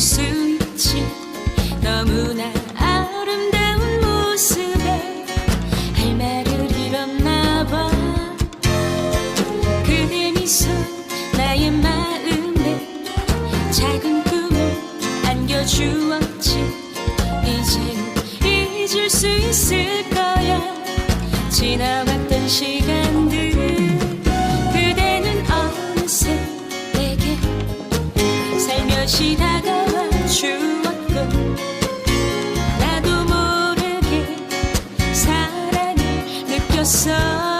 수 있지 너무나 아름다운 모습에 할 말을 잃었나 봐. 그대 미소 나의 마음에 작은 꿈을 안겨주었지. 이제는 잊을 수 있을 거야. 지나왔던 시간들. 그대는 어느새 내게 살며시 다가 side.